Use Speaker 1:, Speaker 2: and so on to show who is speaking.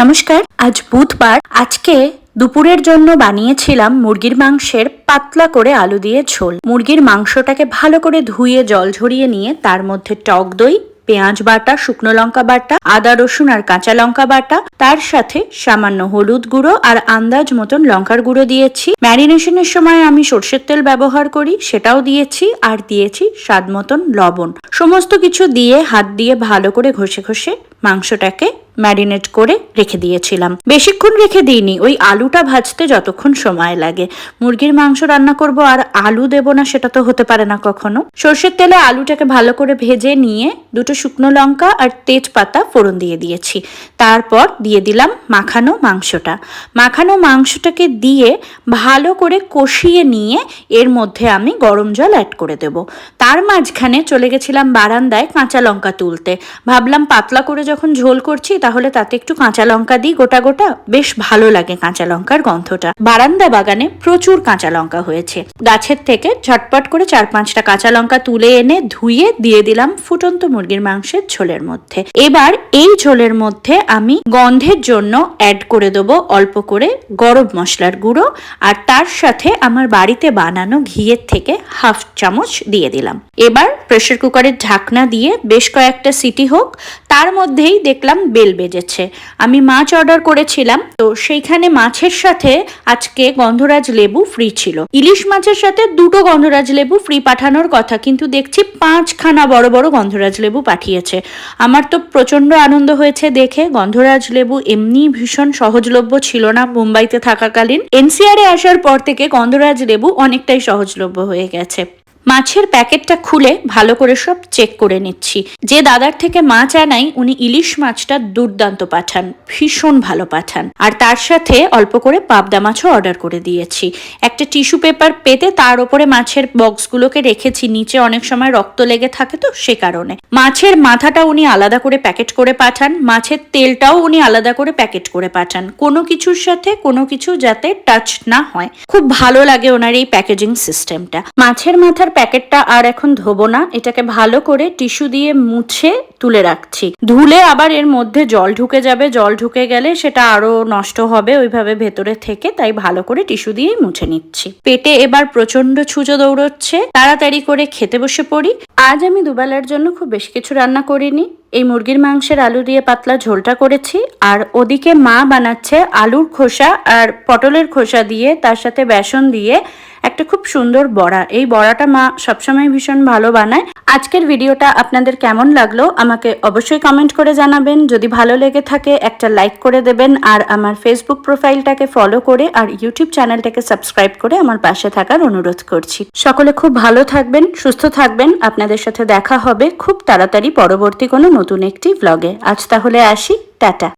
Speaker 1: নমস্কার, আজ বুধবার। আজকে দুপুরের জন্য বানিয়েছিলাম মুরগির মাংসের পাতলা করে আলু দিয়ে ঝোল। মুরগির মাংসটাকে ভালো করে ধুয়ে, জল ঝরিয়ে নিয়ে তার মধ্যে টক দই, পেঁয়াজ বাটা, শুকনো লঙ্কা বাটা, আদা রসুন আর কাঁচা লঙ্কা বাটা, তার সাথে সামান্য হলুদ গুঁড়ো আর আন্দাজ মতন লঙ্কার গুঁড়ো দিয়েছি। ম্যারিনেশনের সময় আমি সর্ষের তেল ব্যবহার করি, সেটাও দিয়েছি আর দিয়েছি স্বাদ মতন লবণ। সমস্ত কিছু দিয়ে, হাত দিয়ে ভালো করে ঘষে ঘষে মাংসটাকে ম্যারিনেট করে রেখে দিয়েছিলাম। বেশিক্ষণ রেখে দিইনি, ওই আলুটা ভাজতে যতক্ষণ সময় লাগে। মুরগির মাংস রান্না করব আর আলু দেব না সেটা তো হতে পারে না কখনো। সর্ষের তেলে আলুটাকে ভালো করে ভেজে নিয়ে দুটো শুকনো লঙ্কা আর তেজপাতা ফোড়ন দিয়ে দিয়েছি। তারপর দিয়ে দিলাম মাখানো মাংসটা। মাখানো মাংসটাকে দিয়ে ভালো করে কষিয়ে নিয়ে এর মধ্যে আমি গরম জল অ্যাড করে দেব। তার মাঝখানে চলে গেছিলাম বারান্দায় কাঁচা লঙ্কা তুলতে। ভাবলাম পাতলা করে যখন ঝোল করছি তাহলে তাতে একটু কাঁচা লঙ্কা দিই গোটা গোটা। বেশ ভালো লাগে কাঁচা লঙ্কার গন্ধটা। বারান্দা বাগানে প্রচুর কাঁচা লঙ্কা হয়েছে। গাছের থেকে ঝটপট করে চার পাঁচটা কাঁচা লঙ্কা তুলে এনে ধুয়ে দিয়ে দিলাম ফুটন্ত মুরগির মাংসের ঝোলের মধ্যে। এবার এই ঝোলের মধ্যে আমি গন্ধের জন্য অ্যাড করে দেবো অল্প করে গরম মশলার গুঁড়ো আর তার সাথে আমার বাড়িতে বানানো ঘিয়ের থেকে হাফ চামচ দিয়ে দিলাম। এবার প্রেসার কুকারের ঢাকনা দিয়ে বেশ কয়েকটা সিটি হোক। তার মধ্যেই দেখলাম বেল বেজেছে। আমি মাছ অর্ডার করেছিলাম, তো সেইখানে মাছের সাথে আজকে গন্ধরাজ লেবু ফ্রি ছিল। ইলিশ মাছের সাথে দুটো গন্ধরাজ লেবু ফ্রি পাঠানোর কথা, কিন্তু দেখছি পাঁচখানা বড় বড় গন্ধরাজ লেবু পাঠিয়েছে। আমার তো প্রচণ্ড আনন্দ হয়েছে দেখে। গন্ধরাজ লেবু এমনি ভীষণ সহজলভ্য ছিল না মুম্বাইতে থাকাকালীন। এনসিআরে আসার পর থেকে গন্ধরাজ লেবু অনেকটাই সহজলভ্য হয়ে গেছে। মাছের প্যাকেটটা খুলে ভালো করে সব চেক করে নিচ্ছি। যে দাদার থেকে মাছ আনাই, উনি ইলিশ মাছটা দুর্দান্ত পাঠান, ভীষণ ভালো পাঠান। আর তার সাথে অল্প করে পাবদা মাছও অর্ডার করে দিয়েছি। একটা টিস্যু পেপার পেতে তার উপরে মাছের বক্সগুলোকে রেখেছি, নিচে অনেক সময় রক্ত লেগে থাকে তো সে কারণে। মাছের মাথাটা উনি আলাদা করে প্যাকেট করে পাঠান, মাছের তেলটাও উনি আলাদা করে প্যাকেট করে পাঠান। কোনো কিছুর সাথে কোনো কিছু যাতে টাচ না হয়। খুব ভালো লাগে ওনার এই প্যাকেজিং সিস্টেমটা মাছের মাথার প্যাকেটটা আর এখন ধোবো না, এটাকে ভালো করে টিস্যু দিয়ে মুছে তুলে রাখছি। ধুলে আবার এর মধ্যে জল ঢুকে যাবে, জল ঢুকে গেলে সেটা আরও নষ্ট হবে ওইভাবে ভেতরে থেকে, তাই ভালো করে টিস্যু দিয়েই মুছে নিচ্ছি। পেটে এবার প্রচণ্ড ছুঁচো দৌড়চ্ছে, তাড়াতাড়ি করে খেতে বসে পড়ি। আজ আমি দুবেলার জন্য খুব বেশি কিছু রান্না করিনি। এই মুরগির মাংসের আলু দিয়ে পাতলা ঝোলটা করেছি, আর ওদিকে মা বানাচ্ছে আলুর খোসা আর পটলের খোসা দিয়ে তার সাথে বেসন দিয়ে একটা খুব সুন্দর বড়া। এই বড়াটা মা সবসময় ভীষণ ভালো বানায়। আজকের ভিডিওটা আপনাদের কেমন লাগল আমাকে অবশ্যই কমেন্ট করে জানাবেন। যদি ভালো লেগে থাকে একটা লাইক করে দেবেন, আর আমার ফেসবুক প্রোফাইলটাকে ফলো করে আর ইউটিউব চ্যানেলটাকে সাবস্ক্রাইব করে আমার পাশে থাকার অনুরোধ করছি। সকলে খুব ভালো থাকবেন, সুস্থ থাকবেন। আপনাদের সাথে দেখা হবে খুব তাড়াতাড়ি পরবর্তী কোনো নতুন একটি ব্লগে আজ তাহলে আসি। টাটা।